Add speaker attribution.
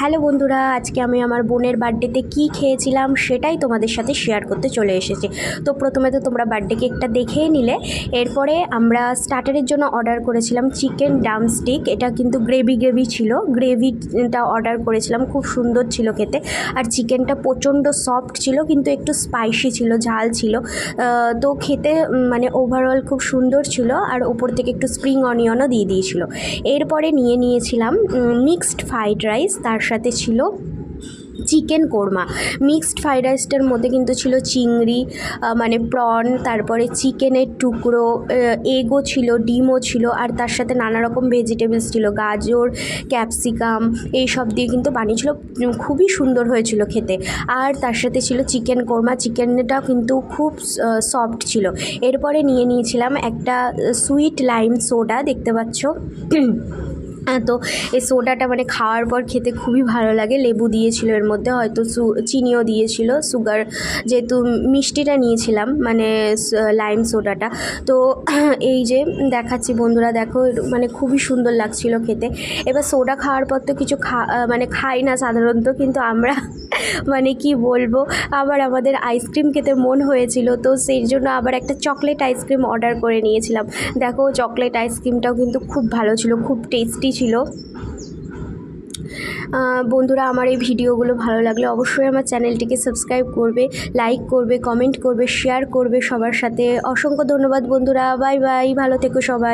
Speaker 1: Hello বন্ধুরা, আজকে আমি আমার বোনের বার্থডেতে কী খেয়েছিলাম সেটাই তোমাদের সাথে শেয়ার করতে চলে এসেছি। তো প্রথমে তো তোমরা বার্থডে কেকটা দেখেই নিলে। এরপরে আমরা স্টার্টারের জন্য অর্ডার করেছিলাম চিকেন ডামস্টিক। এটা কিন্তু গ্রেভি গ্রেভি ছিল। গ্রেভিটা অর্ডার করেছিলাম, খুব সুন্দর ছিল খেতে। আর চিকেনটা প্রচণ্ড সফট ছিল, কিন্তু একটু স্পাইসি ছিল, ঝাল ছিল। তো খেতে মানে ওভারঅল খুব সুন্দর ছিল আর ওপর থেকে একটু স্প্রিং অনিয়নও দিয়ে দিয়েছিল। এরপরে নিয়ে নিয়েছিলাম মিক্সড ফ্রাইড রাইস তার সাথে ছিল চিকেন কোরমা। মিক্সড ফ্রাইড রাইসটার মধ্যে কিন্তু ছিল চিংড়ি মানে প্রন, তারপরে চিকেনের টুকরো এগও ছিল, ডিমও ছিল, আর তার সাথে নানা রকম ভেজিটেবলস ছিল, গাজর ক্যাপসিকাম এই সব দিয়ে কিন্তু বানিয়েছিল। খুবই সুন্দর হয়েছিল খেতে। আর তার সাথে ছিল চিকেন কোরমা। চিকেনটাও কিন্তু খুব সফট ছিল। এরপরে নিয়ে নিয়েছিলাম একটা সুইট লাইম সোডা দেখতে পাচ্ছ? তো এই সোডাটা মানে খাওয়ার পর খেতে খুবই ভালো লাগে। লেবু দিয়েছিল এর মধ্যে, হয়তো চিনিও দিয়েছিল, সুগার যেহেতু মিষ্টিটা নিয়েছিলাম মানে লাইম সোডাটা। তো এই যে দেখাচ্ছি বন্ধুরা, দেখো মানে খুবই সুন্দর লাগছিল খেতে। এবার সোডা খাওয়ার পর তো কিছু খা মানে খাই না সাধারণত, কিন্তু আমরা মানে কি বলব, আবার আমাদের আইসক্রিম খেতে মন হয়েছিল, তো সেই জন্য আবার একটা চকলেট আইসক্রিম অর্ডার করে নিয়েছিলাম। দেখো চকলেট আইসক্রিমটাও কিন্তু খুব ভালো ছিল, খুব টেস্টি ছিল। বন্ধুরা, আমার এই ভিডিওগুলো ভালো লাগলে অবশ্যই আমার চ্যানেলটিকে সাবস্ক্রাইব করবে লাইক করবে কমেন্ট করবে শেয়ার করবে সবার সাথে। অসংখ্য ধন্যবাদ বন্ধুরা। বাই বাই ভালো থেকো সবাই।